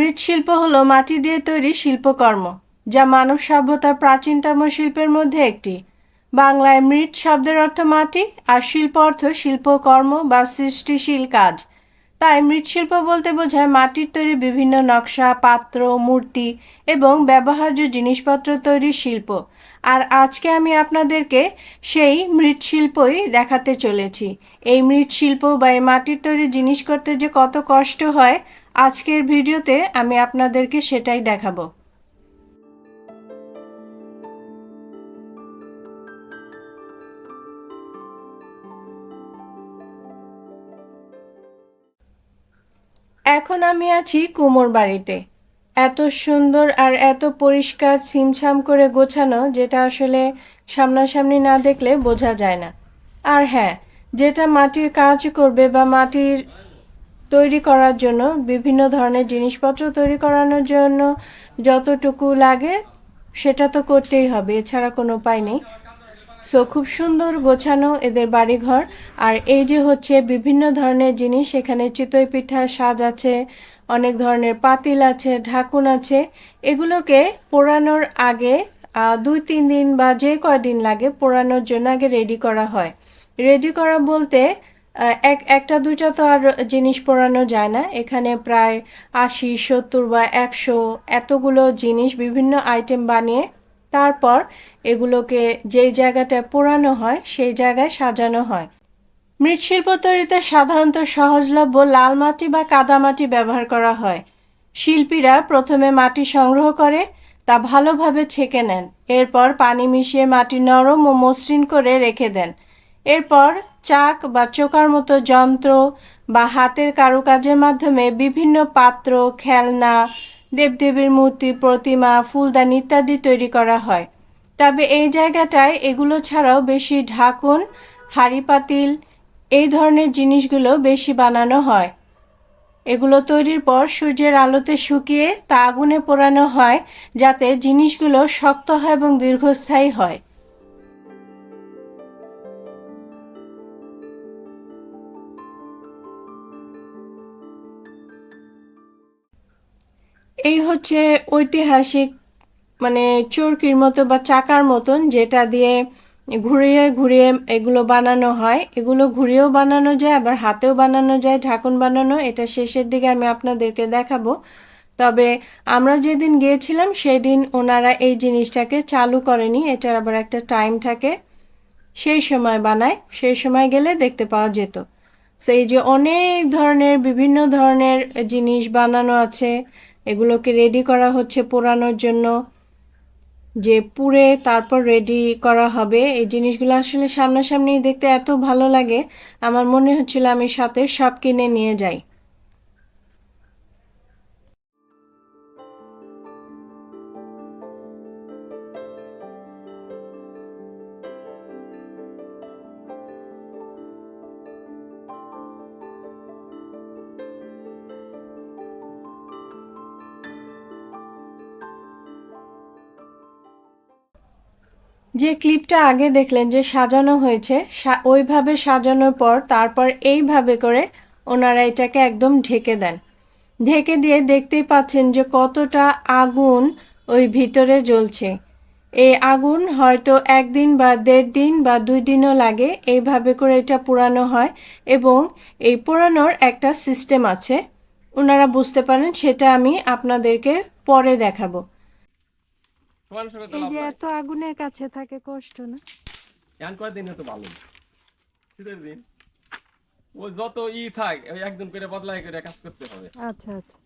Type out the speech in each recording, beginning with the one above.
মৃৎশিল্প হল মাটি দিয়ে তৈরি শিল্পকর্ম, যা মানব সভ্যতার প্রাচীনতম শিল্পের মধ্যে একটি। বাংলায় মৃৎ শব্দের অর্থ মাটি, আর শিল্প অর্থ শিল্পকর্ম বা সৃষ্টিশীল কাজ। তাই মৃৎশিল্প বলতে বোঝায় মাটির তৈরি বিভিন্ন নকশা, পাত্র, মূর্তি এবং ব্যবহার্য জিনিসপত্র তৈরির শিল্প। আর আজকে আমি আপনাদেরকে সেই মৃৎশিল্পই দেখাতে চলেছি। এই মৃৎশিল্প বা এই মাটির তৈরি জিনিস করতে যে কত কষ্ট হয় আজকের ভিডিওতে আমি আপনাদেরকে সেটাই দেখাবো। এখন আমি আছি কুমোর বাড়িতে। এত সুন্দর আর এত পরিষ্কার ছিমছাম করে গোছানো যেটা আসলে সামনাসামনি না দেখলে বোঝা যায় না। আর হ্যাঁ যেটা মাটির কাজ করবে বা মাটির তৈরি করার জন্য, বিভিন্ন ধরনের জিনিসপত্র তৈরি করানোর জন্য যতটুকু লাগে সেটা তো করতেই হবে, এছাড়া কোনো উপায় নেই। সো খুব সুন্দর গোছানো এদের বাড়িঘর। আর এই যে হচ্ছে বিভিন্ন ধরনের জিনিস, এখানে চিতই পিঠার সাজ আছে, অনেক ধরনের পাতিল আছে, ঢাকুন আছে, এগুলোকে পোড়ানোর আগে দুই, তিন দিন বা যে কয়দিন লাগে পোড়ানোর জন্য আগে রেডি করা হয়। রেডি করা বলতে এক, একটা, দুইটা তো আর জিনিস পোড়ানো যায় না। এখানে প্রায় আশি, সত্তর বা একশো এতগুলো জিনিস, বিভিন্ন আইটেম বানিয়ে তারপর এগুলোকে যেই জায়গাটায় পোড়ানো হয়, সেই জায়গায় সাজানো হয়। মৃৎশিল্প তৈরিতে সাধারণত সহজলভ্য লাল মাটি বা কাদামাটি ব্যবহার করা হয়। শিল্পীরা প্রথমে মাটি সংগ্রহ করে, তা ভালোভাবে ছেঁকে নেন। এরপর পানি মিশিয়ে মাটি নরম ও মসৃণ করে রেখে দেন। এরপর চাক বা চোকার মতো যন্ত্র বা হাতের কারুকাজের মাধ্যমে বিভিন্ন পাত্র, খেলনা, দেবদেবীর মূর্তি, প্রতিমা, ফুলদানি ইত্যাদি তৈরি করা হয়। তবে এই জায়গাটায় এগুলো ছাড়াও বেশি ঢাকুন, হাঁড়ি পাতিল, এই ধরনের জিনিসগুলো বেশি বানানো হয়। এগুলো তৈরির পর সূর্যের আলোতে শুকিয়ে তা আগুনে পোড়ানো হয়, যাতে জিনিসগুলো শক্ত হয় এবং দীর্ঘস্থায়ী হয়। হচ্ছে ঐতিহাসিক মানে চরকির মতো বা চাকার মতন যেটা দিয়ে ঘুরিয়ে ঘুরিয়ে এগুলো বানানো হয়। এগুলো ঘুরিয়েও বানানো যায়, আবার হাতেও বানানো যায়, ঢাকন বানানো। এটা শেষের দিকে আমি আপনাদেরকে দেখাবো। তবে আমরা যেদিন গিয়েছিলাম সেদিন ওনারা এই জিনিসটাকে চালু করেনি। এটার আবার একটা টাইম থাকে। সেই সময় বানায়, সেই সময় গেলে দেখতে পাওয়া যেত। সেই যে অনেক ধরনের, বিভিন্ন ধরনের জিনিস বানানো আছে। এগুলোকে রেডি করা হচ্ছে পোড়ানোর জন্য। যে পুড়ে তারপর রেডি করা হবে, এই জিনিসগুলো আসলে সামনাসামনি দেখতে এত ভালো লাগে, আমার মনে হচ্ছিল আমি সাথে সব কিনে নিয়ে যাই। যে ক্লিপটা আগে দেখলেন যে সাজানো হয়েছে ওইভাবে সাজানোর পর তারপর এইভাবে করে ওনারা এটাকে একদম ঢেকে দেন। ঢেকে দিয়ে দেখতেই পাচ্ছেন যে কতটা আগুন ওই ভিতরে জ্বলছে। এই আগুন হয়তো একদিন বা দেড় দিন বা দুই দিনও লাগে এইভাবে করে এটা পোড়ানো হয় এবং এই পোড়ানোর একটা সিস্টেম আছে। ওনারা বুঝতে পারেন, সেটা আমি আপনাদেরকে পরে দেখাবো। এই যে এত আগুনের কাছে থাকে কষ্ট না? এখন তো ভালো? শীতের দিন। ও যত ই থাক ওই একদিন করে বদলাই করে কাজ করতে হবে। আচ্ছা আচ্ছা।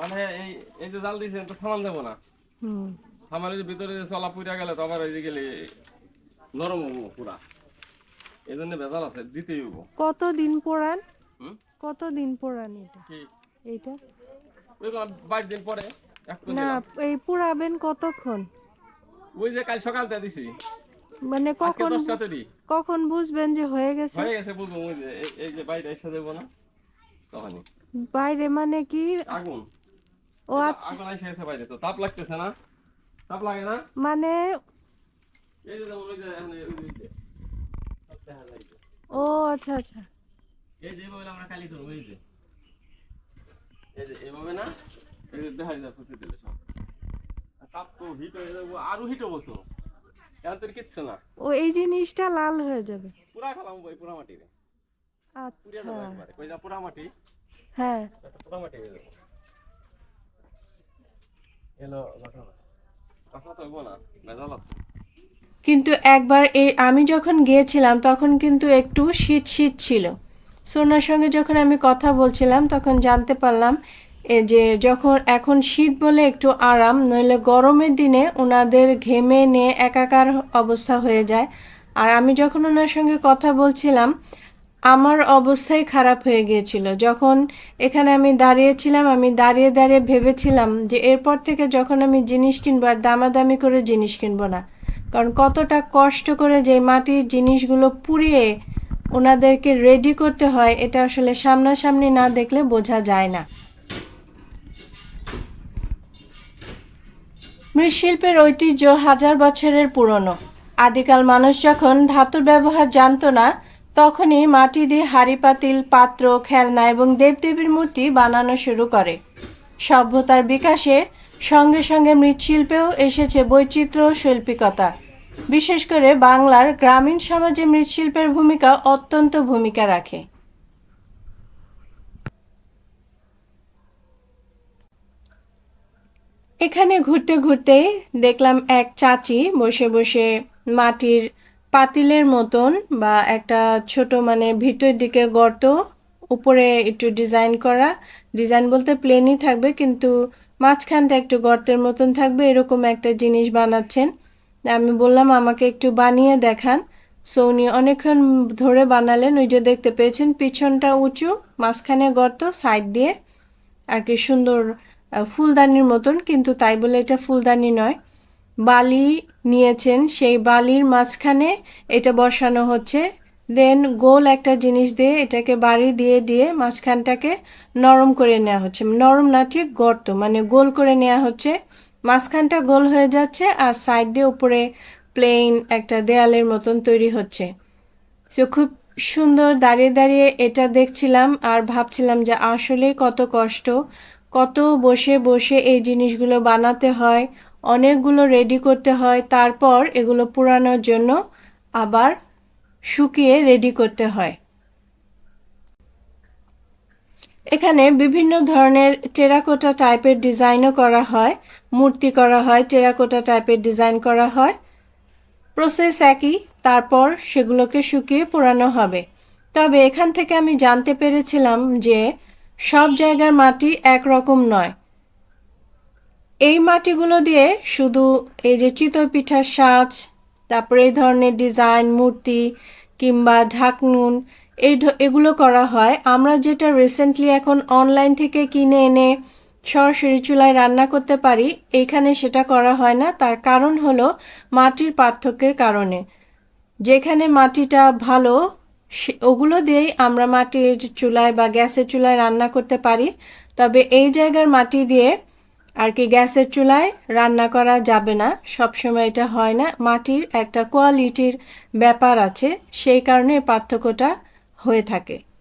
মানে এই এই যে জাল দিয়েছেন তো থামান যাব না। হুম। থামালে যে ভিতরে যে চলা পুড়া গেলে তো আবার ওই যে গেলে নরম হব পুরা। এই জন্য ভেজাল আছে দিতেই হব। কতদিন পোড়ান? হুম? কতদিন পোড়ান এটা? এইটা? ওই বাইশ দিন পরে। না এই পোড়াবেন কতক্ষণ? ওই যে কাল সকালতে দিছি। মানে কখন কখন বুঝবেন যে হয়ে গেছে? হয়ে গেছে বুঝব ওই যে এই- যে বাইরে এসে দেবো না। তখনই। বাইরে মানে কি? আগুন। ও আচ্ছা। আগুন এসে গেছে বাইরে তো তাপ লাগতেছে না? তাপ লাগে না? মানে এই যে ওই যে এখন ওই যে। ও আচ্ছা আচ্ছা। এই যে আমরা কালি করব এই যে। এই যে এভাবে না? এই দেখা যায় ফুসে দিলে সব তাপ তো হিট হয়ে যাব আরও হিট হব তো। এখন তোর কিচ্ছু না। ও এই জিনিসটা লাল হয়ে যাবে। পুরা খেলাম বই পুরা মাটি রে। আচ্ছা। কই যা পুরা মাটি? হ্যাঁ। পুরা মাটি হয়ে যাব। এলো কথা কথা তো হইবো না আছে। কিন্তু একবার এই আমি যখন গিয়েছিলাম তখন কিন্তু একটু শীত শীত ছিল। সোনার সঙ্গে যখন আমি কথা বলছিলাম তখন জানতে পারলাম যে যখন এখন শীত বলে একটু আরাম, নইলে গরমের দিনে ওনাদের ঘেমে নিয়ে একাকার অবস্থা হয়ে যায়। আর আমি যখন ওনার সঙ্গে কথা বলছিলাম, আমার অবস্থাই খারাপ হয়ে গিয়েছিল। যখন এখানে আমি দাঁড়িয়েছিলাম, আমি দাঁড়িয়ে দাঁড়িয়ে ভেবেছিলাম যে এরপর থেকে যখন আমি জিনিস কিনবো আর দামাদামি করে জিনিস কিনবো না, কারণ কতটা কষ্ট করে যে মাটির জিনিসগুলো পুড়িয়ে ওনাদেরকে রেডি করতে হয়, এটা আসলে সামনাসামনি না দেখলে বোঝা যায় না। মৃৎশিল্পের ঐতিহ্য হাজার বছরের পুরনো। আদিকাল মানুষ যখন ধাতুর ব্যবহার জানতো না, তখনই মাটি দিয়ে হাড়ি, পাতিল, পাত্র, খেলনা এবং দেবদেবীর মূর্তি বানানো শুরু করে। সভ্যতার বিকাশে সঙ্গে সঙ্গে মৃৎশিল্পেও এসেছে বৈচিত্র্য শৈল্পিকতা। বিশেষ করে বাংলার গ্রামীণ সমাজে মৃৎশিল্পের ভূমিকা অত্যন্ত ভূমিকা রাখে। এখানে ঘুরতে ঘুরতে দেখলাম এক চাচি বসে বসে মাটির পাতিলের মতন বা একটা ছোট মানে ভিতর দিকে গর্ত, উপরে একটু ডিজাইন করা। ডিজাইন বলতে প্লেনই থাকবে, কিন্তু মাঝখানটা একটু গর্তের মতন থাকবে, এরকম একটা জিনিস বানাচ্ছেন। আমি বললাম, আমাকে একটু বানিয়ে দেখান। সো উনি অনেকক্ষণ ধরে বানালেন, ওই যে দেখতে পেয়েছেন, পিছনটা উঁচু, মাঝখানে গর্ত সাইড দিয়ে। আর কি সুন্দর ফুলদানির মতন, কিন্তু তাই বলে এটা ফুলদানি নয়। বালি নিয়েছেন, সেই বালির মাঝখানে এটা বসানো হচ্ছে। দেন গোল একটা জিনিস দিয়ে এটাকে বাড়ি দিয়ে দিয়ে মাঝখানটাকে নরম করে নেওয়া হচ্ছে। নরম না, ঠিক গর্ত মানে গোল করে নেওয়া হচ্ছে। মাঝখানটা গোল হয়ে যাচ্ছে আর সাইড দিয়ে উপরে প্লেন একটা দেয়ালের মতন তৈরি হচ্ছে। তো খুব সুন্দর দাঁড়িয়ে দাঁড়িয়ে এটা দেখছিলাম আর ভাবছিলাম যে আসলে কত কষ্ট। কত বসে বসে এই জিনিসগুলো বানাতে হয়, অনেকগুলো রেডি করতে হয়, তারপর এগুলো পুরানোর জন্য আবার শুকিয়ে রেডি করতে হয়। এখানে বিভিন্ন ধরনের টেরাকোটা টাইপের ডিজাইনও করা হয়, মূর্তি করা হয় টেরাকোটা টাইপের ডিজাইন করা হয়। প্রসেস একই, তারপর সেগুলোকে শুকিয়ে পোড়ানো হবে। তবে এখান থেকে আমি জানতে পেরেছিলাম যে সব জায়গার মাটি একরকম নয়। এই মাটিগুলো দিয়ে শুধু এই যে চিতই পিঠার সাজ, তারপরে এই ধরনের ডিজাইন, মূর্তি কিংবা ঢাকনুন, এই এগুলো করা হয়। আমরা যেটা রিসেন্টলি এখন অনলাইন থেকে কিনে এনে সরাসরি চুলায় রান্না করতে পারি এইখানে সেটা করা হয় না। তার কারণ হলো মাটির পার্থক্যের কারণে। যেখানে মাটিটা ভালো ওগুলো দিয়েই আমরা মাটির চুলায় বা গ্যাসের চুলায় রান্না করতে পারি। তবে এই জায়গার মাটি দিয়ে আর কি গ্যাসের চুলায় রান্না করা যাবে না। সবসময় এটা হয় না। মাটির একটা কোয়ালিটির ব্যাপার আছে। সেই কারণে পার্থক্যটা হয়ে থাকে।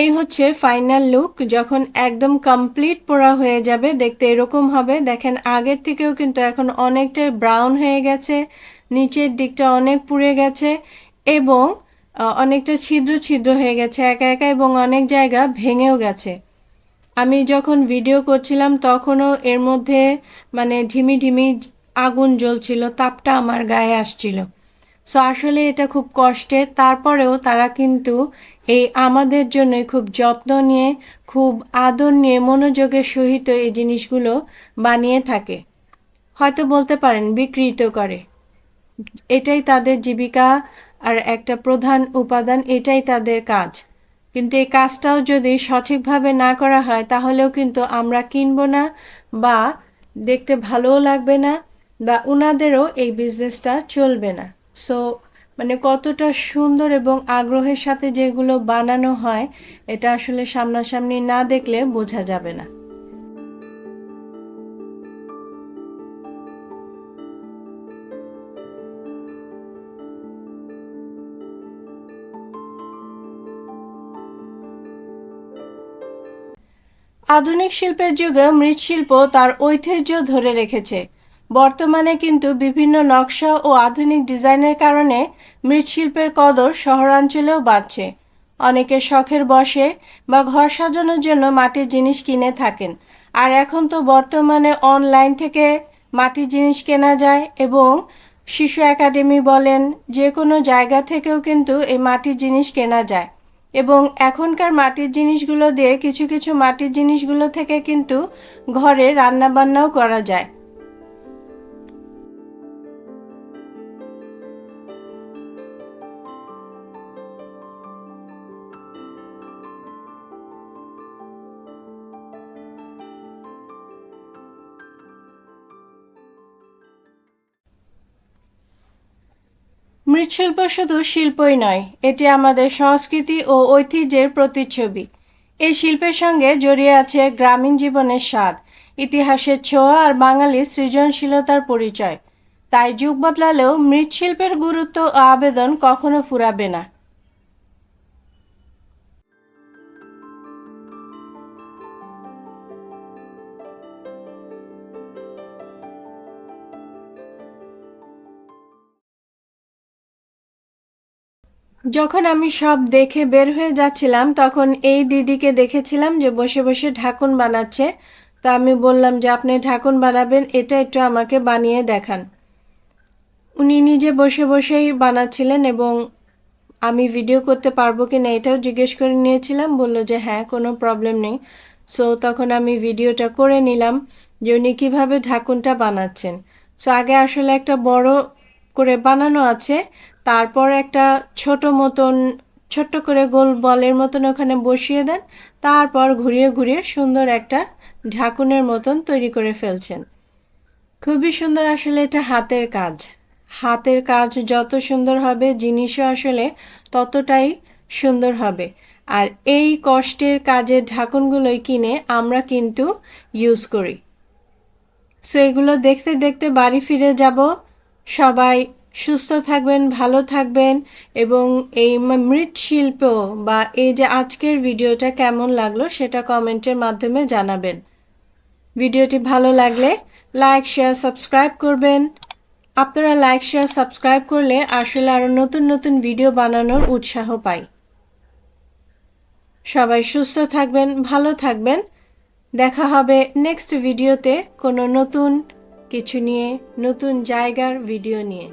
এই হচ্ছে ফাইনাল লুক যখন একদম কমপ্লিট পোড়া হয়ে যাবে, দেখতে এরকম হবে। দেখেন, আগের থেকেও কিন্তু এখন অনেকটাই ব্রাউন হয়ে গেছে, নিচের দিকটা অনেক পুড়ে গেছে এবং অনেকটা ছিদ্র ছিদ্র হয়ে গেছে, একা একা এবং অনেক জায়গা ভেঙেও গেছে। আমি যখন ভিডিও করছিলাম, তখনও এর মধ্যে মানে ঢিমি ঢিমি আগুন জ্বলছিল, তাপটা আমার গায়ে আসছিল। সো আসলে এটা খুব কষ্টের। তারপরেও তারা কিন্তু এই আমাদের জন্য খুব যত্ন নিয়ে, খুব আদর নিয়ে, মনোযোগের সহিত এই জিনিসগুলো বানিয়ে থাকে। হয়তো বলতে পারেন বিকৃত করে। এটাই তাদের জীবিকা আর একটা প্রধান উপাদান, এটাই তাদের কাজ। কিন্তু এই কাজটাও যদি সঠিকভাবে না করা হয়, তাহলেও কিন্তু আমরা কিনবো না বা দেখতে ভালোও লাগবে না বা ওনাদেরও এই বিজনেসটা চলবে না। সো মানে কতটা সুন্দর এবং আগ্রহের সাথে যেগুলো বানানো হয়, এটা আসলে সামনাসামনি না দেখলে বোঝা যাবে না। আধুনিক শিল্পের যুগে মৃৎশিল্প তার ঐতিহ্য ধরে রেখেছে। বর্তমানে কিন্তু বিভিন্ন নকশা ও আধুনিক ডিজাইনের কারণে মৃৎশিল্পের কদর শহরাঞ্চলেও বাড়ছে। অনেকে শখের বসে বা ঘর সাজানোর জন্য মাটির জিনিস কিনে থাকেন। আর এখন তো বর্তমানে অনলাইন থেকে মাটির জিনিস কেনা যায় এবং শিশু একাডেমি বলেন যে কোনো জায়গা থেকেও কিন্তু এই মাটির জিনিস কেনা যায়। এবং এখনকার মাটির জিনিসগুলো দিয়ে কিছু কিছু মাটির জিনিসগুলো থেকে কিন্তু ঘরে রান্নাবান্নাও করা যায়। মৃৎশিল্প শুধু শিল্পই নয়, এটি আমাদের সংস্কৃতি ও ঐতিহ্যের প্রতিচ্ছবি। এই শিল্পের সঙ্গে জড়িয়ে আছে গ্রামীণ জীবনের স্বাদ, ইতিহাসের ছোঁয়া আর বাঙালির সৃজনশীলতার পরিচয়। তাই যুগ বদলালেও মৃৎশিল্পের গুরুত্ব ও আবেদন কখনো ফুরাবে না। যখন আমি সব দেখে বের হয়ে যাচ্ছিলাম, তখন এই দিদিকে দেখেছিলাম যে বসে বসে ঢাকুন বানাচ্ছে। তো আমি বললাম যে, আপনি ঢাকুন বানাবেন, এটা একটু আমাকে বানিয়ে দেখান। উনি নিজে বসে বসেই বানাচ্ছিলেন এবং আমি ভিডিও করতে পারব কি না এটাও জিজ্ঞেস করে নিয়েছিলাম। বলল যে হ্যাঁ কোনো প্রবলেম নেই। সো তখন আমি ভিডিওটা করে নিলাম যে, উনি কীভাবে ঢাকুনটা বানাচ্ছেন? সো আগে আসলে একটা বড় করে বানানো আছে। তারপর একটা ছোট মতন, ছোট্ট করে গোল বলের মতন ওখানে বসিয়ে দেন। তারপর ঘুরিয়ে ঘুরিয়ে সুন্দর একটা ঢাকুনের মতন তৈরি করে ফেলছেন। খুবই সুন্দর আসলে এটা হাতের কাজ। হাতের কাজ যত সুন্দর হবে, জিনিসও আসলে ততটাই সুন্দর হবে। আর এই কষ্টের কাজের ঢাকনগুলোই কিনে আমরা কিন্তু ইউজ করি। সো এগুলো দেখতে দেখতে বাড়ি ফিরে যাব। সবাই সুস্থ থাকবেন, ভালো থাকবেন এবং এই মৃৎশিল্প বা এই যে আজকের ভিডিওটা কেমন লাগল সেটা কমেন্টের মাধ্যমে জানাবেন। ভিডিওটি ভালো লাগলে লাইক, শেয়ার, সাবস্ক্রাইব করবেন। আপনারা লাইক, শেয়ার, সাবস্ক্রাইব করলে আসলে আরও নতুন নতুন ভিডিও বানানোর উৎসাহ পাই। সবাই সুস্থ থাকবেন, ভালো থাকবেন। দেখা হবে নেক্সট ভিডিওতে কোনো নতুন কিছু নিয়ে নতুন জায়গার ভিডিও নিয়ে।